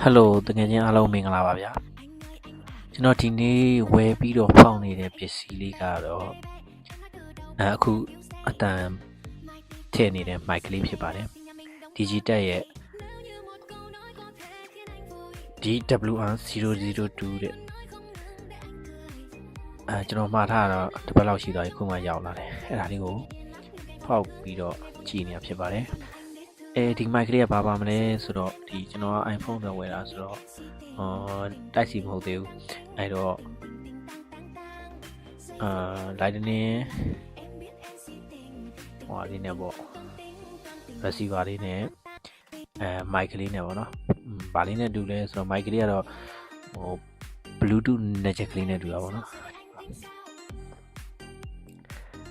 ဟယ်လိုတကယ်ချင်းအားလုံးမင်္ဂလာပါဗျာကျွန်တော်ဒီနေ့ဝယ်ပြီးတော့ဖောက်နေတဲ့ပစ္စည်းလေးကတော့အဲအခုအတန်ထည့်နေတဲ့ mic ကလေးဖြစ်ပါတယ် Digital ရဲ့ DWR002 တဲ့အဲကျွန်တော်မှားထားတော့တစ်ပတ်လောက်ရှိသွားပြီခုမှရောက်လာတယ်အဲ့ဒါလေးကိုဖောက်ပြီးတော့ကြည့်နေတာဖြစ်ပါတယ် အဲဒီ mic လေးကဘာပါမလဲဆိုတော့ဒီကျွန်တော်က iPhone တော့ဝယ်တာဆိုတော့အာတိုက်စီမဟုတ်သေးဘူးအဲတော့အာ Lightning ဟိုအလေးနဲ့ပေါ့ receiver လေးနဲ့အဲ mic လေးနဲ့ပေါ့နော်อืมဘာလေးနဲ့တူလဲဆိုတော့ mic လေးကတော့ဟို Bluetooth netjack ကလေးနဲ့တူတာပေါ့နော်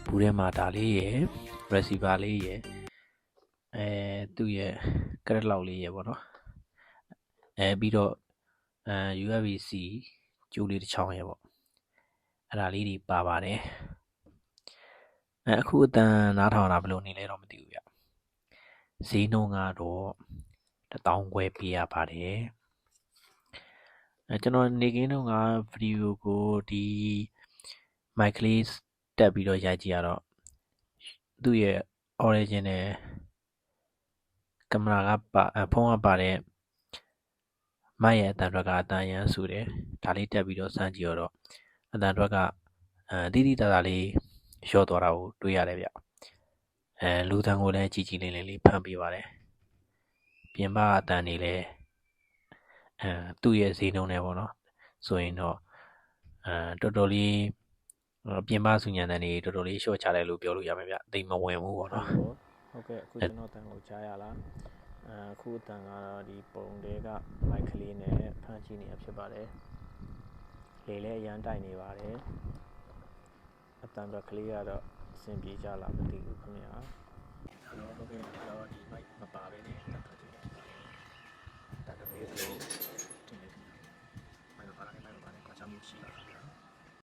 ဘူးထဲမှာဒါလေးရယ် receiver လေးရယ် အဲသူ့ရဲ့ credit လောက်လေးရယ်ပေါ့နော်အဲပြီးတော့အဲ USB-C ကျိုးလေးတစ်ချောင်းရယ်ပေါ့အဲ့ဒါလေးတွေပါပါတယ်အဲအခုအတန်နားထောင်တာဘယ်လိုနေလဲတော့မသိဘူးဗျဈေးနှုန်းကတော့တစ်တောင်းခွဲပေးရပါတယ်အဲကျွန်တော်နေကင်းတော့ကဗီဒီယိုကိုဒီ mic လေးတက်ပြီးတော့ရိုက်ကြည့်ရတော့သူ့ရဲ့ origin နဲ့ ကင်မရာကပါအဖုန်းကပါတဲ့မိုက်ရဲ့အတန်အတွက်ကအတန်ရန်ဆူတယ်ဒါလေးတက်ပြီးတော့စမ်းကြည့်ရတော့အတန်အတွက်ကအဲတိတိတသာလေးရော့သွားတာကိုတွေ့ရတယ်ဗျအဲလူတန်ကိုလည်းကြည်ကြည်လေးလေးလေးဖမ်းပေးပါတယ်ပြင်ပအတန်နေလဲအဲသူ့ရဲ့ဈေးနှုန်းနဲ့ပေါ့နော်ဆိုရင်တော့အဲတော်တော်လေးပြင်ပစုညံတန်တွေတော်တော်လေးရှော့ချတယ်လို့ပြောလို့ရမယ်ဗျအသိမဝင်ဘူးပေါ့နော် ဟုတ်ကဲ့အခုကျွန်တော်တန်ကိုကြားရလားအခုတန်ကတော့ဒီပုံတွေကမိုက်ကလေးနဲ့ဖန်ချီနေတာဖြစ်ပါတယ်လေလဲအရန်တိုက်နေပါတယ်အတန်တော့ကလေးကတော့အဆင်ပြေကြလားမသိဘူးခင်ဗျာဟုတ်ကဲ့တော့ဒီ mic မပါဘဲနဲ့တက်ထွက်တယ်တက်တယ်